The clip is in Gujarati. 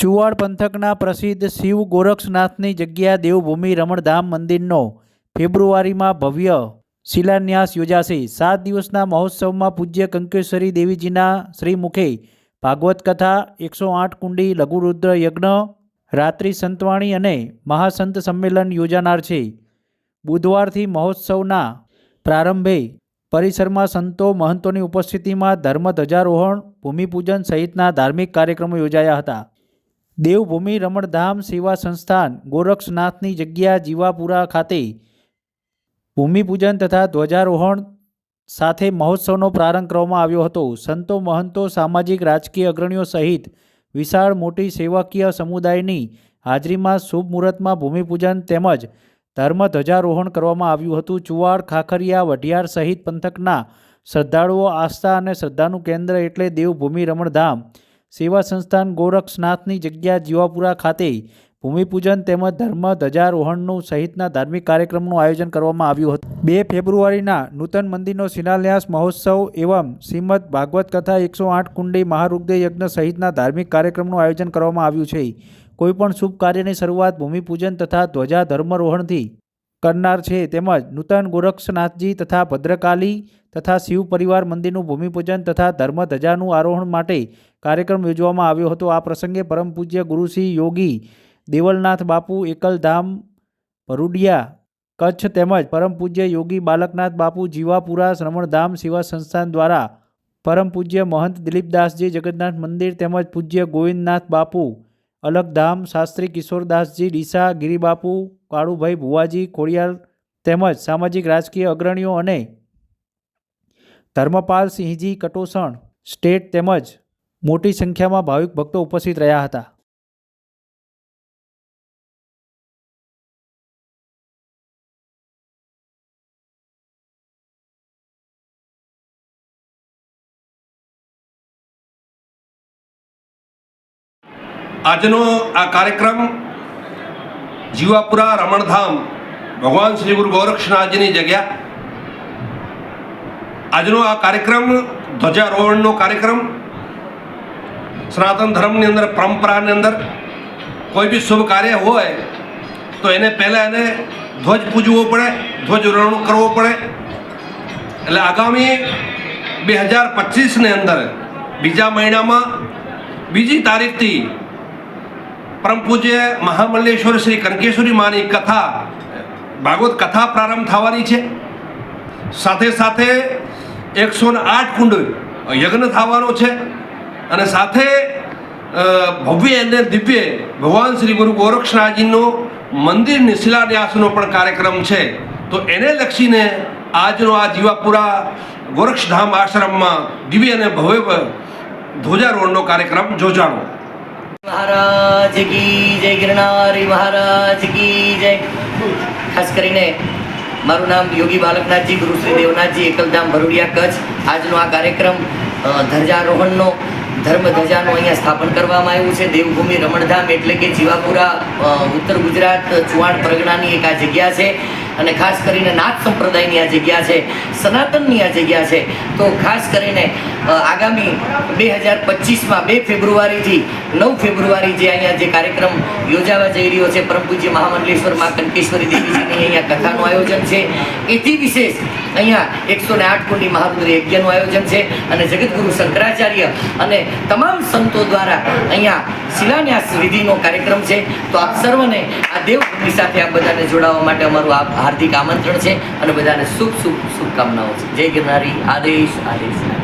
ચુવાડ પંથકના પ્રસિદ્ધ શિવ ગોરક્ષનાથની જગ્યા દેવભૂમિ રમણધામ મંદિરનો ફેબ્રુઆરીમાં ભવ્ય શિલાન્યાસ યોજાશે. સાત દિવસના મહોત્સવમાં પૂજ્ય કંકેશ્વરી દેવીજીના શ્રીમુખે ભાગવત કથા, એકસો આઠ કુંડી, લઘુરુદ્ર યજ્ઞ, રાત્રિ સંતવાણી અને મહાસંત સંમેલન યોજાનાર છે. બુધવારથી મહોત્સવના પ્રારંભે પરિસરમાં સંતો મહંતોની ઉપસ્થિતિમાં ધર્મ ધ્વજારોહણ ભૂમિપૂજન સહિતના ધાર્મિક કાર્યક્રમો યોજાયા હતા. દેવભૂમિ રમણધામ સેવા સંસ્થાન ગોરક્ષનાથની જગ્યા જીવાપુરા ખાતે ભૂમિપૂજન તથા ધ્વજારોહણ સાથે મહોત્સવનો પ્રારંભ કરવામાં આવ્યો હતો. સંતો મહંતો, સામાજિક, રાજકીય અગ્રણીઓ સહિત વિશાળ મોટી સેવાકીય સમુદાયની હાજરીમાં શુભ મુહૂર્તમાં ભૂમિપૂજન તેમજ ધર્મ ધ્વજારોહણ કરવામાં આવ્યું હતું. ચુવાડ, ખાખરિયા, વઢિયાર સહિત પંથકના શ્રદ્ધાળુઓ આસ્થા અને શ્રદ્ધાનું કેન્દ્ર એટલે દેવભૂમિ રમણધામ સેવા સંસ્થાન ગોરક્ષનાથની જગ્યા જીવાપુરા ખાતે ભૂમિપૂજન તેમજ ધર્મ ધ્વજારોહણનું સહિતના ધાર્મિક કાર્યક્રમનું આયોજન કરવામાં આવ્યું હતું. બે ફેબ્રુઆરીના નૂતન મંદિરનો શિલાન્યાસ મહોત્સવ એવમ શ્રીમદ ભાગવત કથા એકસો આઠ કુંડી મહારુદ્ર યજ્ઞ સહિતના ધાર્મિક કાર્યક્રમનું આયોજન કરવામાં આવ્યું છે. કોઈપણ શુભ કાર્યની શરૂઆત ભૂમિપૂજન તથા ધ્વજા ધર્મરોહણથી કરનાર છે. તેમજ નૂતન ગોરક્ષનાથજી તથા ભદ્રકાલી તથા શિવ પરિવાર મંદિરનું ભૂમિપૂજન તથા ધર્મ ધજાનું આરોહણ માટે કાર્યક્રમ યોજવામાં આવ્યો હતો. આ પ્રસંગે પરમ પૂજ્ય ગુરુશ્રી યોગી દેવલનાથ બાપુ, એકલધામ, ભરૂડિયા, કચ્છ તેમજ પરમ પૂજ્ય યોગી બાલકનાથ બાપુ, જીવાપુરા, શ્રમણધામ સેવા સંસ્થાન દ્વારા પરમ પૂજ્ય મહંત દિલીપદાસજી, જગન્નાથ મંદિર તેમજ પૂજ્ય ગોવિંદનાથ બાપુ અલગધામ શાસ્ત્રી કિશોરદાસજી ડીસા, ગિરિબાપુ, કાળુભાઈ ભુવાજી, ખોડિયાર તેમજ સામાજિક રાજકીય અગ્રણીઓ અને ધર્મપાલ સિંહજી કટોસણ સ્ટેટ તેમજ મોટી સંખ્યામાં ભાવિક ભક્તો ઉપસ્થિત રહ્યા હતા. આજનો આ કાર્યક્રમ જીવાપુરા રમણધામ ભગવાન શ્રી ગુરુ ગોરક્ષનાથજીની જગ્યા. આજનો આ કાર્યક્રમ ધ્વજારોહણનો કાર્યક્રમ, સનાતન ધર્મની અંદર, પરંપરાની અંદર, કોઈ બી શુભ કાર્ય હોય તો એને પહેલાં એને ધ્વજ પૂજવો પડે ધ્વજરોહણ કરવો પડે. એટલે આગામી બે હજાર પચીસની અંદર, બીજા મહિનામાં, બીજી તારીખથી પરમ પૂજ્ય મહામલ્લેશ્વર શ્રી કંકેશ્વરી માની કથા ભાગવત કથા પ્રારંભ થવાની છે સાથે સાથે એકસો ને આઠ કુંડ યજ્ઞ થવાનો છે અને સાથે ભવ્ય અને દિવ્ય ભગવાન શ્રી ગુરુ ગોરક્ષનાથજીનો મંદિરની શિલાન્યાસનો પણ કાર્યક્રમ છે। તો એને લક્ષીને આજનો આ જીવાપુરા ગોરક્ષધામ આશ્રમમાં દિવ્ય અને ભવ્ય ધ્વજારોહણનો કાર્યક્રમ યોજાણો મહારાજ કી જય ગિરનારી, મહારાજ કી જય. ખાસ કરીને મારું નામ યોગી બાલકનાથજી ગુરુશ્રી દેવનાથજી, એકલધામ ભરૂડિયા કચ્છ. આજનો આ કાર્યક્રમ ધ્વજારોહણનો, ધર્મ ધજાનું અહીંયા સ્થાપન કરવામાં આવ્યું છે. દેવભૂમિ રમણધામ એટલે કે જીવાપુરા ઉત્તર ગુજરાત, ચુવાણ પરગણાની એક આ જગ્યા છે. અને ખાસ કરીને નાથ સંપ્રદાયની આ જગ્યા છે, સનાતનની આ જગ્યા છે, તો ખાસ કરીને આગામી બે હજાર પચીસમાં બે ફેબ્રુઆરીથી નવ ફેબ્રુઆરી જે અહીંયા જે કાર્યક્રમ યોજાવા જઈ રહ્યો છે પરમ પૂજ્ય મહામંડલેશ્વર મા કંકેશ્વરી દેવીજીની અહીંયા કથાનું આયોજન છે. એથી વિશેષ અહીંયા એકસો ને આઠ કુંડી મહારુદ્ર યજ્ઞનું આયોજન છે અને જગતગુરુ શંકરાચાર્ય અને તમામ સંતો દ્વારા અહીંયા શિલાન્યાસ વિધિનો કાર્યક્રમ છે. તો આપ સર્વને આ દેવભૂમિ સાથે આપ બધાને જોડાવા માટે અમારું આ હાર્દિક આમંત્રણ છે અને બધાને શુભ શુભ શુભકામનાઓ છે. જય ગિરનારી. આદેશ આદેશ